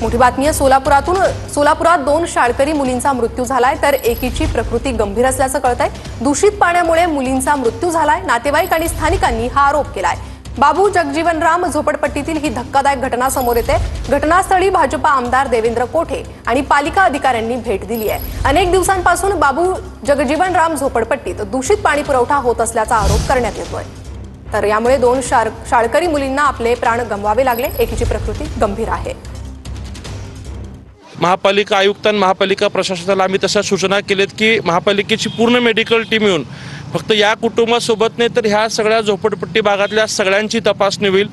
मोठी बातमी आहे सोलापुरातून सोलापुरात दोन शाळकरी मुलींचा मृत्यू झालाय तर एकीची प्रकृती गंभीर असल्याचं कळतंय. दूषित पाण्यामुळे मुलींचा मृत्यू झालाय नातेवाईक आणि स्थानिकांनी हा आरोप केलाय. बाबू जगजीवनराम झोपडपट्टीतील ही धक्कादायक घटना समोर येते. घटनास्थळी भाजपा आमदार देवेंद्र कोठे आणि पालिका अधिकाऱ्यांनी भेट दिली आहे. अनेक दिवसांपासून बाबू जगजीवनराम झोपडपट्टीत दूषित पाणी पुरवठा होत असल्याचा आरोप करण्यात येतोय. तर यामुळे दोन शाळकरी मुलींना आपले प्राण गमवावे लागले एकीची प्रकृती गंभीर आहे. महापालिका आयुक्त आणि महापालिका प्रशासनाला आम्ही तशा सूचना केल्यात की महापालिकेची पूर्ण मेडिकल टीम येऊन फक्त या कुटुंबासोबत नाही तर ह्या सगळ्या झोपडपट्टी भागातल्या सगळ्यांची तपासणी होईल.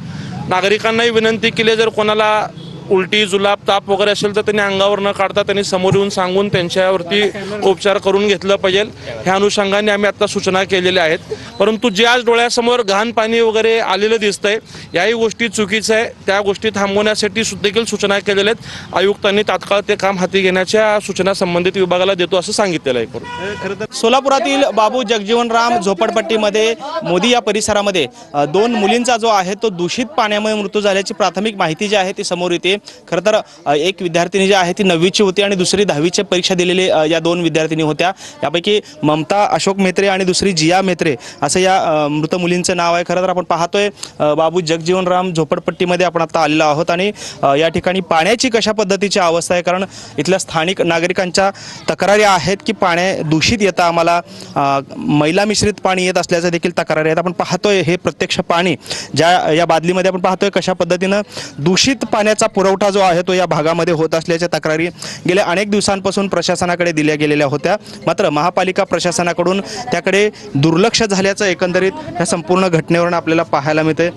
नागरिकांनाही विनंती केली जर कोणाला उलटी जुलाब ताप वगैरे असेल तर त्यांनी अंगावर न काढता त्यांनी समोर येऊन सांगून त्यांच्यावरती उपचार करून घेतलं पाहिजे. ह्या अनुषंगाने आम्ही आता सूचना केलेल्या आहेत. परंतु जे आज डोळ्यासमोर घाण पाणी वगैरे आलेलं दिसतंय याही गोष्टी चुकीचं आहे. त्या गोष्टी थांबवण्यासाठी देखील सूचना केलेल्या आहेत. आयुक्तांनी तात्काळ ते काम हाती घेण्याच्या सूचना संबंधित विभागाला देतो असं सांगितलेलं आहे. करून सोलापुरातील बाबू जगजीवनराम झोपडपट्टीमध्ये मोदी या परिसरामध्ये दोन मुलींचा जो आहे तो दूषित पाण्यामुळे मृत्यू झाल्याची प्राथमिक माहिती जी आहे ती समोर येते. खरं तर एक विद्यार्थिनी जी आहे ती नववीची होती आणि दुसरी दहावीची परीक्षा दिलेली या दोन विद्यार्थिनी होत्या. यापैकी ममता अशोक मेत्रे आणि दुसरी जिया मेत्रे असं या मृत मुलींचं नाव आहे. खरं तर आपण पाहतोय बाबू जगजीवनराम झोपडपट्टीमध्ये आपण आता आलेलो आहोत आणि या ठिकाणी पाण्याची कशा पद्धतीची अवस्था आहे? कारण इथल्या स्थानिक नागरिकांच्या तक्रारी आहेत की पाण्या दूषित येतं आम्हाला मैला मिश्रित पाणी येत असल्याचं देखील तक्रारी आहेत. आपण पाहतोय हे प्रत्यक्ष पाणी ज्या या बादलीमध्ये आपण पाहतोय कशा पद्धतीनं दूषित पाण्याचा पुरवठा पुरवठा जो आहे तो या भागामध्ये होत असल्याच्या तक्रारी गेल्या अनेक दिवसांपासून प्रशासनाकडे दिल्या गेलेल्या होत्या. मात्र महापालिका प्रशासनाकडून त्याकडे दुर्लक्ष झाल्याचं एकंदरीत या संपूर्ण घटनेवरून आपल्याला पाहायला मिळते